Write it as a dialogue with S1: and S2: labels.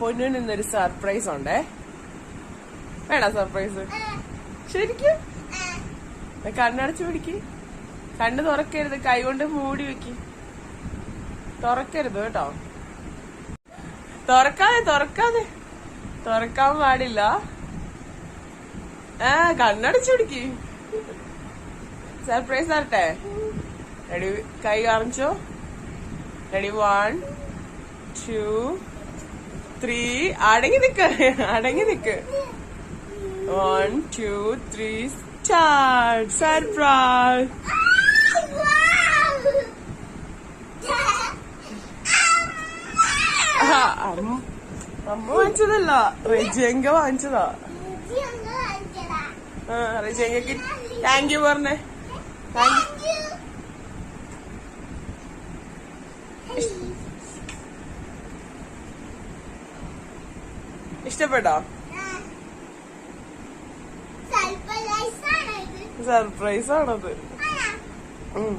S1: പൊന്നിന് ഇന്നൊരു സർപ്രൈസ് ഉണ്ടേ. വേണ സർപ്രൈസ് ശരിക്കും? കണ്ണടച്ചു പിടിക്ക്. കണ്ണ് തുറക്കരുത് കൈ കൊണ്ട് മൂടി വെക്ക്. തുറക്കരുത് കേട്ടോ. തുറക്കാതെ തുറക്കാതെ. തുറക്കാൻ പാടില്ല. ആ കണ്ണടച്ചു പിടിക്ക്. സർപ്രൈസ് തരട്ടെ റെഡി കൈ കാണിച്ചോ? റെഡി വൺ ടു ത്രീ അടങ്ങി നിക്ക് അടങ്ങി നിക്ക്. One two three start surprise അമ്മ. വാങ്ങിച്ചതല്ല റെജിയങ്ക വാങ്ങിച്ചതാ. റെജിയങ്കക്ക് താങ്ക് യു പറഞ്ഞേ. താങ്ക് യു ഇഷ്ടപ്പെട്ടോ? സർപ്രൈസ് ആണത് ഉം.